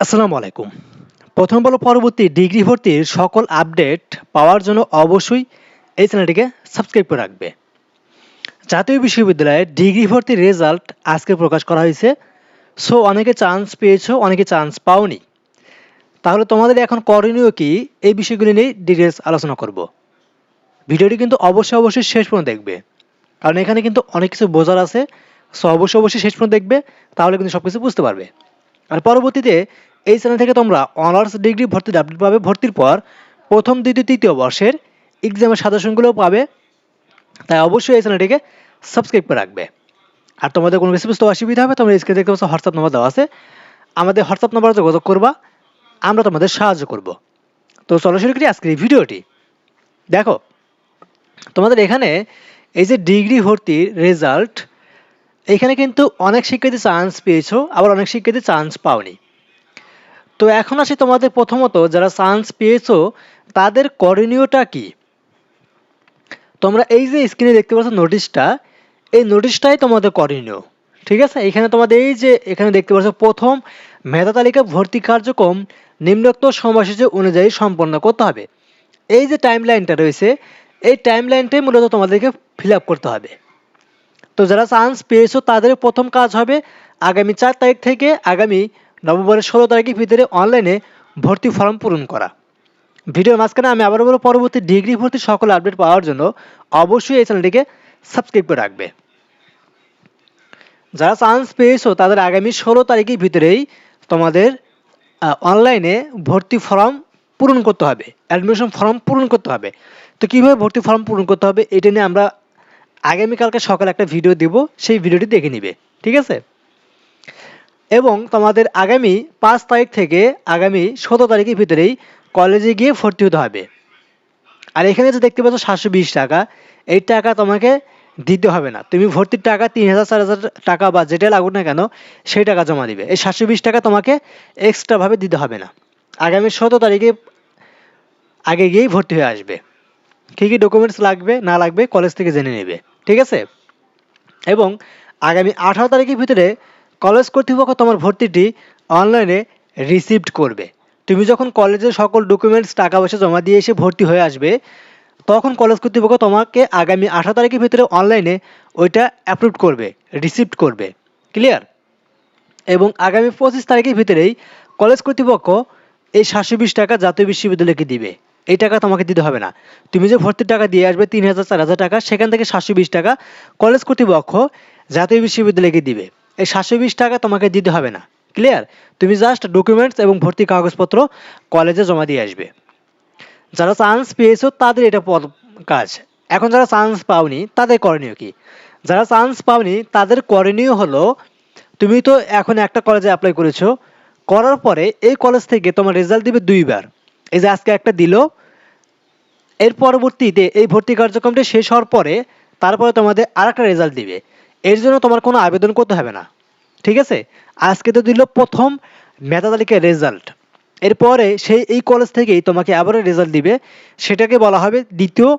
আসসালামু আলাইকুম। প্রথম বলো পরবর্তী ডিগ্রি ভর্তির সকল আপডেট পাওয়ার জন্য অবশ্যই এই চ্যানেলটিকে সাবস্ক্রাইব করে রাখবে। জাতীয় বিশ্ববিদ্যালয়ের ডিগ্রি ভর্তির রেজাল্ট আজকে প্রকাশ করা হয়েছে। সো, অনেকে চান্স পেয়েছ, অনেকে চান্স পাওনি। তাহলে তোমাদের এখন করণীয় কি? এই বিষয়গুলি নিয়ে ডিটেলস আলোচনা করব। ভিডিওটি কিন্তু অবশ্যই অবশ্যই শেষ পর্যন্ত দেখবে। কারণ এখানে কিন্তু অনেক কিছু বোঝার আছে। সো, অবশ্যই অবশ্যই শেষ পর্যন্ত দেখবে। তাহলে কিন্তু সব কিছু বুঝতে পারবে। আর পরবর্তীতে এই চ্যানেল থেকে তোমরা অনার্স ডিগ্রি ভর্তির আপডেট পাবে। ভর্তির পর প্রথম, দ্বিতীয়, তৃতীয় বর্ষের এক্সামের সাজেশনগুলোও পাবে। তাই অবশ্যই এই চ্যানেলটিকে সাবস্ক্রাইব করে রাখবে। আর তোমাদের কোনো কিছু বুঝতে অসুবিধা হবে, তোমরা স্ক্রিনে দেখতে পাচ্ছ হোয়াটসঅ্যাপ নম্বর দেওয়া আছে। আমাদের হোয়াটসঅ্যাপ নম্বরে যোগাযোগ করবা, আমরা তোমাদের সাহায্য করব। তো চলো শুরু করি আজকের এই ভিডিওটি। দেখো, তোমাদের এখানে এই যে ডিগ্রি ভর্তির রেজাল্ট এখানে কিন্তু অনেক শিক্ষার্থী চান্স পেয়েছ, আবার অনেক শিক্ষার্থী চান্স পাওনি। তো এখন আসি তোমাদের প্রথমত, যারা চান্স পেয়েছ, তাদের করণীয়টা কি? তোমরা এই যে স্ক্রিনে দেখতে পাচ্ছ নোটিশটা এই নোটিশটাই তোমাদের করণীয়, ঠিক আছে? এখানে তোমাদের এই যে, এখানে দেখতে পাচ্ছ প্রথম, মেধা তালিকা ভর্তি কার্যক্রম নিম্নোক্ত সময়সূচি অনুযায়ী সম্পন্ন করতে হবে। এই যে টাইম লাইনটা রয়েছে, এই টাইম লাইনটাই মূলত তোমাদেরকে ফিল করতে হবে। তো যারা চান্স পেয়েছ, তাদের প্রথম কাজ হবে আগামী চার তারিখ থেকে আগামী নভেম্বরের ষোলো তারিখের ভিতরে অনলাইনে ভর্তি ফর্ম পূরণ করা। ভিডিওর মাঝখানে আমি আবার বলব, পরবর্তী ডিগ্রি ভর্তি সকল আপডেট পাওয়ার জন্য অবশ্যই এই চ্যানেলটিকে সাবস্ক্রাইব করে রাখবে। যারা চান্স পেয়েছ, তাদের আগামী ষোলো তারিখের ভিতরেই তোমাদের অনলাইনে ভর্তি ফর্ম পূরণ করতে হবে। অ্যাডমিশন ফর্ম পূরণ করতে হবে। তো কীভাবে ভর্তি ফর্ম পূরণ করতে হবে, এটা নিয়ে আমরা আগামীকালকে সকালে একটা ভিডিও দিব, সেই ভিডিওটি দেখে নিবে, ঠিক আছে? এবং তোমাদের আগামী পাঁচ তারিখ থেকে আগামী সতেরো তারিখের ভিতরেই কলেজে গিয়ে ভর্তি হতে হবে। আর এখানে যে দেখতে পাচ্ছ সাতশো বিশ টাকা, এই টাকা তোমাকে দিতে হবে না। তুমি ভর্তির টাকা তিন হাজার, চার হাজার টাকা বা যেটা লাগুক না কেন, সেই টাকা জমা দিবে এই সাতশো বিশ টাকা তোমাকে এক্সট্রাভাবে দিতে হবে না। আগামী সতেরো তারিখে আগে গিয়েই ভর্তি হয়ে আসবে। কী কী ডকুমেন্টস লাগবে, না লাগবে কলেজ থেকে জেনে নেবে। ঠিক আছে? এবং আগামী আঠারো তারিখের ভিতরে কলেজ কর্তৃপক্ষ তোমার ভর্তিটি অনলাইনে রিসিভড করবে। তুমি যখন কলেজের সকল ডকুমেন্টস টাকা পয়সা জমা দিয়ে এসে ভর্তি হয়ে আসবে, তখন কলেজ কর্তৃপক্ষ তোমাকে আগামী আঠারো তারিখের ভিতরে অনলাইনে ওইটা অ্যাপ্রুভ করবে রিসিভড করবে। ক্লিয়ার এবং আগামী পঁচিশ তারিখের ভিতরেই কলেজ কর্তৃপক্ষ এই সাতশো বিশ টাকা জাতীয় বিশ্ববিদ্যালয়কে দিবে। এই টাকা তোমাকে দিতে হবে না। তুমি যে ভর্তির টাকা দিয়ে আসবে, তিন হাজার, চার হাজার টাকা, সেখান থেকে সাতশো বিশ টাকা কলেজ কর্তৃপক্ষ জাতীয় বিশ্ববিদ্যালয়কে দিবে। এই সাতশো বিশ টাকা তোমাকে দিতে হবে না। ক্লিয়ার তুমি জাস্ট ডকুমেন্টস এবং ভর্তি কাগজপত্র কলেজে জমা দিয়ে আসবে। যারা চান্স পেয়েছ, তাদের এটা কাজ। এখন যারা চান্স পাওনি, তাদের করণীয় কি? যারা চান্স পাওনি, তাদের করণীয় হলো, তুমি তো এখন একটা কলেজে অ্যাপ্লাই করেছ, করার পরে এই কলেজ থেকে তোমার রেজাল্ট দিবে দুইবার। এই যে আজকে একটা দিল এর পরবর্তীতে এই ভর্তি কার্যক্রমটি শেষ হওয়ার পরে তারপরে তোমাদের আর একটা রেজাল্ট দিবে। এর জন্য তোমার কোনো আবেদন করতে হবে না। ঠিক আছে? আজকে তো দিল প্রথম মেধা তালিকার রেজাল্ট এরপরে সেই, এই কলেজ থেকেই তোমাকে আবারও রেজাল্ট দিবে। সেটাকে বলা হবে দ্বিতীয়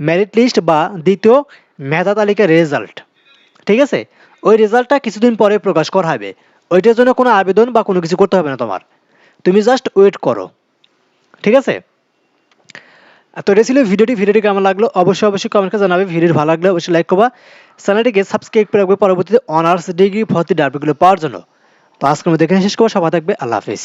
মেরিট লিস্ট বা দ্বিতীয় মেধা তালিকার রেজাল্ট ঠিক আছে? ওই রেজাল্টটা কিছুদিন পরে প্রকাশ করা হবে। ওইটার জন্য কোনো আবেদন বা কোনো কিছু করতে হবে না তোমার। তুমি জাস্ট ওয়েট করো। ঠিক আছে? তো এটা ছিল ভিডিওটি। ভিডিওটি কেমন লাগল? অবশ্যই অবশ্যই কমেন্ট করে জানাবে। ভিডিওটি ভালো লাগলে অবশ্যই লাইক করবা। চ্যানেলটিকে সাবস্ক্রাইব করে রাখবে। পরবর্তীতে অনার্স ডিগ্রি ভর্তি ডাবিগুলো পাওয়ার জন্য। তো আজকের মধ্যে এখানে শেষ করব। সবাই থাকবে। আল্লাহ হাফিজ।